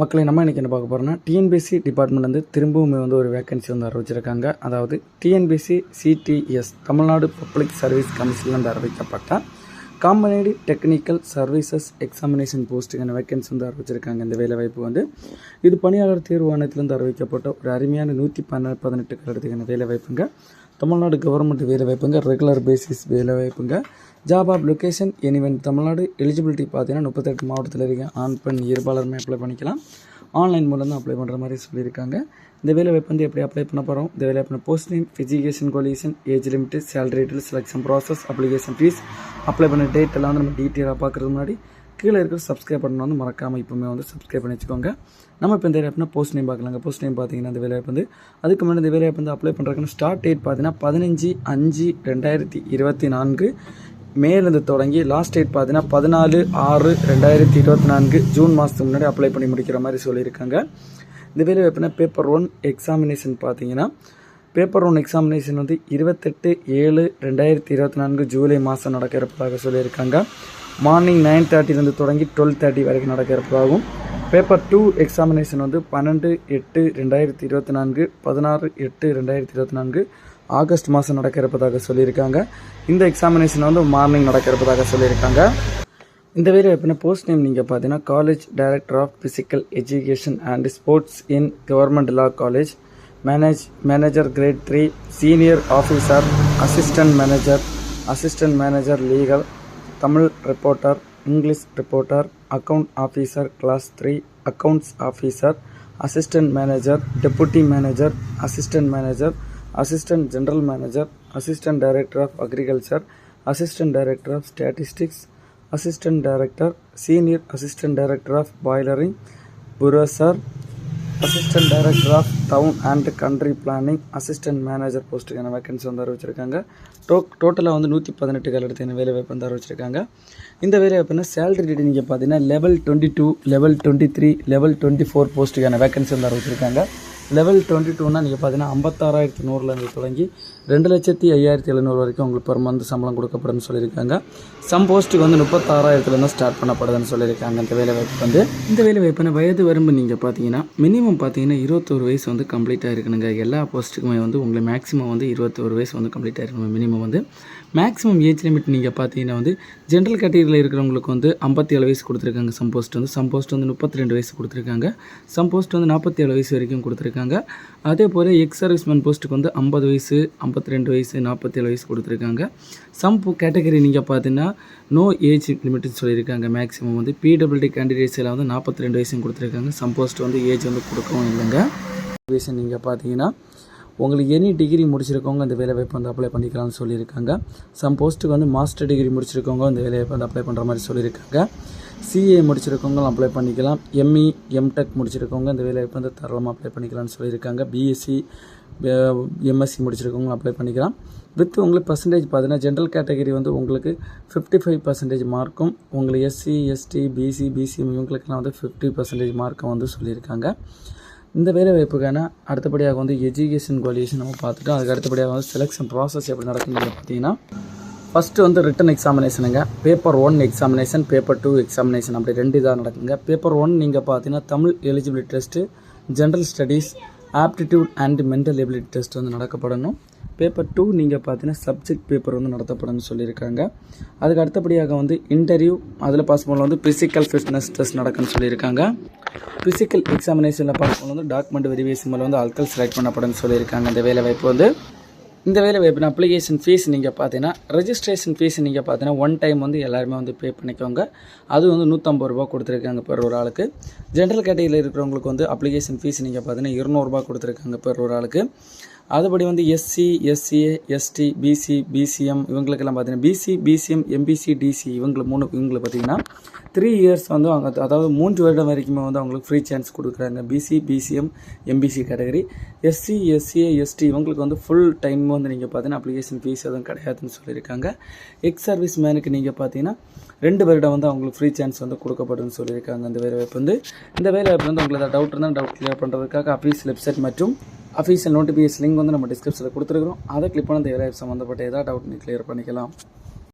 மக்களை நம்ம இன்றைக்கி என்ன பார்க்க போகிறோம்னா டிஎன்பிசி டிபார்ட்மெண்ட் வந்து திரும்பவுமே வந்து ஒரு வேக்கன்சி வந்து அறிவிச்சிருக்காங்க. அதாவது TNPSC CTS Tamil Nadu public service கமிஷனில் வந்து அறிவிக்கப்பட்ட காம்பனேடு டெக்னிக்கல் சர்வீசஸ் எக்ஸாமினேஷன் போஸ்ட்டுக்கான வேக்கன்சி வந்து அறிவிச்சிருக்காங்க. இந்த வேலைவாய்ப்பு வந்து இது பணியாளர் தேர்வு ஆணையத்திலிருந்து அறிவிக்கப்பட்ட ஒரு அருமையான நூற்றி பன்ன பதினெட்டு கலடத்துக்கான வேலைவாய்ப்புங்க. தமிழ்நாடு கவர்மெண்ட் வேலைவாய்ப்புங்க regular basis வேலைவாய்ப்புங்க job of location anyone Tamil Nadu eligibility பார்த்தீங்கன்னா முப்பத்தெட்டு மாவட்டத்தில் இருக்க ஆண் பெண் இருபாலருமே அப்ளை பண்ணிக்கலாம். ஆன்லைன் மூலம் தான் அப்ளை பண்ணுற மாதிரி சொல்லியிருக்காங்க. இந்த வேலைவாய்ப்பு வந்து எப்படி அப்ளை பண்ண போகிறோம் இந்த வேலைவாய்ப்பு post name education qualification age limit salary detail selection process application fee apply பண்ண டேட் எல்லாம் வந்து நம்ம டீட்டெயிலாக பார்க்குறது முன்னாடி கீழே இருக்கிற சப்ஸ்கிரைப் பண்ணணும் வந்து மறக்காமல் இப்போவுமே வந்து சப்ஸ்கிரைப் பண்ணி வச்சுக்கோங்க. நம்ம இப்போ இந்த வேலைவாய்ப்புனா போஸ்ட் நேம் பார்க்கலாங்க. போஸ்ட் நேம் பார்த்தீங்கன்னா இந்த வேலைவாய்ப்பு வந்து அதுக்கு முன்னாடி இந்த வேலைவாய்ப்பு வந்து அப்ளை பண்ணுறதுக்குன்னு ஸ்டார்ட் டேட் பார்த்தீங்கன்னா பதினஞ்சு அஞ்சு ரெண்டாயிரத்தி இருபத்தி நான்கு. மேலேருந்து தொடங்கி லாஸ்ட் டேட் பார்த்தீங்கன்னா பதினாலு ஆறு ரெண்டாயிரத்தி இருபத்தி நான்கு. ஜூன் மாதத்துக்கு முன்னாடி அப்ளை பண்ணி முடிக்கிற மாதிரி சொல்லியிருக்காங்க. இந்த வேலை வாய்ப்புனா பேப்பர் ஒன் எக்ஸாமினேஷன் பார்த்தீங்கன்னா பேப்பர் ஒன் எக்ஸாமினேஷன் வந்து இருபத்தெட்டு ஏழு ரெண்டாயிரத்தி இருபத்தி நான்கு ஜூலை மாதம் நடக்கிறப்பதாக சொல்லியிருக்காங்க. மார்னிங் நைன் தேர்ட்டிலேருந்து தொடங்கி டுவெல் தேர்ட்டி வரைக்கும் நடக்க பேப்பர் டூ எக்ஸாமினேஷன் வந்து பன்னெண்டு எட்டு ரெண்டாயிரத்தி இருபத்தி நான்கு பதினாறு எட்டு ரெண்டாயிரத்தி இருபத்தி நான்கு ஆகஸ்ட் மாதம் நடக்க இருப்பதாக சொல்லியிருக்காங்க. இந்த எக்ஸாமினேஷன் வந்து மார்னிங் நடக்கிறப்பதாக சொல்லியிருக்காங்க. இந்த வேலை எப்படின்னா போஸ்ட் நேம் நீங்கள் பார்த்தீங்கன்னா college director of physical education and sports in government law college manage manager grade three senior officer assistant manager assistant manager legal Tamil reporter English reporter account officer class three accounts officer assistant manager deputy manager assistant manager assistant general manager assistant director of agriculture assistant director of statistics assistant director senior assistant director of boilering புரோசர் assistant director of town and country planning assistant manager போஸ்ட்டுக்கான vacancy வந்து அறிவிச்சிருக்காங்க. To டோட்டலாக வந்து நூற்றி பதினெட்டு காலத்துக்கான வேலை வாய்ப்பு வந்து அறிவிச்சிருக்காங்க. இந்த வேலை வாய்ப்புனா சேலரி டேட் நீங்கள் பார்த்தீங்கன்னா level twenty two level twenty three level twenty four போஸ்ட்டுக்கான vacancy வந்து அறிவிச்சிருக்காங்க. லெவல் டுவெண்ட்டி டூனா நீங்கள் பார்த்தீங்கன்னா ஐம்பத்தாறாயிரத்தி நூறுலேருந்து தொடங்கி ரெண்டு லட்சத்தி ஐயாயிரத்தி எழுநூறு வரைக்கும் உங்களுக்கு பெர் மந்த் சம்பளம் கொடுக்கப்படும்னு சொல்லியிருக்காங்க. சம் போஸ்ட்டுக்கு வந்து முப்பத்தாறாயிரத்துலேருந்து ஸ்டார்ட் பண்ணப்படுதுன்னு சொல்லியிருக்காங்க. இந்த வேலை வாய்ப்பு வந்து இந்த வேலைவாய்ப்புனா வயது வரம்பு நீங்கள் பார்த்தீங்கன்னா மினிமம் பார்த்தீங்கன்னா இருபத்தோரு வயசு வந்து கம்ப்ளீட் ஆகிருக்கணுங்க எல்லா போஸ்ட்டுக்குமே வந்து உங்களை மேக்ஸிமம் வந்து இருபத்தோரு வயசு வந்து கம்ப்ளீட் ஆகிருக்கணும் மினிமம் வந்து. மேக்ஸிமம் ஏஜ் லிமிட் நீங்கள் பார்த்தீங்கன்னா வந்து ஜென்ரல் கேட்டகரியில் இருக்கிறவங்களுக்கு வந்து ஐம்பத்தி ஏழு வயசு கொடுத்துருக்காங்க. சம் போஸ்ட் வந்து சம் போஸ்ட் வந்து முப்பத்தி ரெண்டு வயசு கொடுத்துருக்காங்க. சம் போஸ்ட் வந்து நாற்பத்தி ஏழு வயசு வரைக்கும் கொடுத்துருக்காங்க. அதே போல் எக்ஸ் சர்வீஸ்மேன் போஸ்ட்டுக்கு வந்து ஐம்பது வயசு ஐம்பத்தி ரெண்டு வயசு நாற்பத்தி ஏழு வயசு கொடுத்துருக்காங்க. சம் கேட்டகரி நீங்கள் பார்த்தீங்கன்னா நோ ஏஜ் லிமிட்னு சொல்லியிருக்காங்க. மேக்ஸிமம் வந்து பிடபிள்டி கேண்டிடேட்ஸில் வந்து நாற்பத்தி ரெண்டு வயசும் கொடுத்துருக்காங்க. சம் போஸ்ட் வந்து ஏஜ் வந்து கொடுக்கவும் இல்லைங்க. வயசு நீங்கள் பார்த்தீங்கன்னா உங்களுக்கு எனி டிகிரி முடிச்சிருக்கவங்க அந்த வேலை வாய்ப்பு வந்து அப்ளை பண்ணிக்கலாம்னு சொல்லியிருக்காங்க. சம் போஸ்ட்டுக்கு வந்து மாஸ்டர் டிகிரி முடிச்சிருக்கவங்க அந்த வேலை வாய்ப்பு வந்து அப்ளை பண்ணுற மாதிரி சொல்லியிருக்காங்க. சிஏ முடிச்சிருக்கவங்களும் அப்ளை பண்ணிக்கலாம். எம்இ எம்டெக் முடிச்சிருக்கவங்க இந்த வேலை வாய்ப்பு வந்து தரளமாக அப்ளை பண்ணிக்கலாம்னு சொல்லியிருக்காங்க. பிஎஸ்சி எம்எஸ்சி முடிச்சிருக்கவங்க அப்ளை பண்ணிக்கலாம். வித் உங்களுக்கு பர்சன்டேஜ் பார்த்தீங்கன்னா ஜென்ரல் கேட்டகரி வந்து உங்களுக்கு ஃபிஃப்டி ஃபைவ் பர்சன்டேஜ் மார்க்கும் உங்களுக்கு எஸ்சி எஸ்டி பிசி பிசிஎம் இவங்களுக்கெல்லாம் வந்து ஃபிஃப்டி பர்சன்டேஜ் மார்க்கும் வந்து சொல்லியிருக்காங்க. இந்த வேலை வாய்ப்புக்கான அடுத்தபடியாக வந்து எஜுகேஷன் குவாலிஃபிகேஷன் நம்ம பார்த்துட்டோம். அதுக்கு அடுத்தபடியாக வந்து செலெக்ஷன் ப்ராசஸ் எப்படி நடக்குதுன்னு பார்த்தீங்கன்னா ஃபஸ்ட்டு வந்து written எக்ஸாமினேஷனுங்க paper one examination paper two examination அப்படி ரெண்டு இதாக நடக்குங்க. பேப்பர் ஒன் நீங்கள் பார்த்தீங்கன்னா Tamil eligibility test general studies aptitude and mental ability test வந்து நடக்கப்படணும். பேப்பர் டூ நீங்கள் பார்த்தீங்கன்னா சப்ஜெக்ட் பேப்பர் வந்து நடத்தப்படும்னு சொல்லியிருக்காங்க. அதுக்கு அடுத்தபடியாக வந்து இன்டர்வியூ அதில் பாஸ் பண்ணல வந்து ஃபிசிக்கல் ஃபிட்னஸ் டெஸ்ட் நடக்குன்னு சொல்லியிருக்காங்க. ஃபிசிக்கல் எக்ஸாமினேஷனில் பாஸ் பண்ண வந்து டாக்குமெண்ட் வெரிஃபிகேஷன் மேலே வந்து ஆட்கள் செலக்ட் பண்ணப்படும்னு சொல்லியிருக்காங்க. இந்த வேலை வாய்ப்பு வந்து இந்த வேலை வாய்ப்பு அப்ளிகேஷன் ஃபீஸ் நீங்கள் பார்த்தீங்கன்னா ரெஜிஸ்ட்ரேஷன் ஃபீஸ் நீங்கள் பார்த்தீங்கன்னா ஒன் டைம் வந்து எல்லாருமே வந்து பே பண்ணிக்கோங்க. அது வந்து நூற்றம்பது ரூபா கொடுத்துருக்காங்க பெர் ஒரு ஆளுக்கு. ஜென்ரல் கேட்டகரியில் இருக்கிறவங்களுக்கு வந்து அப்ளிகேஷன் ஃபீஸ் நீங்கள் பார்த்தீங்கன்னா இருநூறுபா கொடுத்துருக்காங்க பெர் ஒரு ஆளுக்கு. அதுபடி வந்து SC SCA ST BC BCM இவங்களுக்கெல்லாம் பார்த்தீங்கன்னா பிசி பிசிஎம் எம்பிசி டிசி இவங்களை மூணு இவங்களை பார்த்தீங்கன்னா த்ரீ இயர்ஸ் வந்து அவங்க அதாவது மூன்று வருடம் வரைக்குமே வந்து அவங்களுக்கு ஃப்ரீ சான்ஸ் கொடுக்குறாங்க. BC BCM MBC category SC SCA ST இவங்களுக்கு வந்து ஃபுல் டைம் வந்து நீங்கள் பார்த்தீங்கன்னா அப்ளிகேஷன் ஃபீஸ் எதுவும் கிடையாதுன்னு சொல்லியிருக்காங்க. எக்ஸ் சர்வீஸ் மேனுக்கு நீங்கள் பார்த்தீங்கன்னா ரெண்டு வருடம் வந்து அவங்களுக்கு ஃப்ரீ சான்ஸ் வந்து கொடுக்கப்படும்னு சொல்லியிருக்காங்க. இந்த வேலை வாய்ப்பு வந்து இந்த வேலை வாய்ப்பு வந்து உங்களுக்கு ஏதாவது டவுட் இருந்தால் டவுட் கிளியர் பண்ணுறதுக்காக அப்பீஸ் வெப்சைட் மற்றும் அஃபீஷியல் நோட்டிஃபிகேஷன் லிங்க் வந்து நம்ம டிஸ்கிரிப்ஷனில் கொடுத்துருக்குறோம். அதை கிளிக் பண்ண இந்த சம்மந்தப்பட்ட ஏதாவது டவுட் நீ கிளியர் பண்ணிக்கலாம்.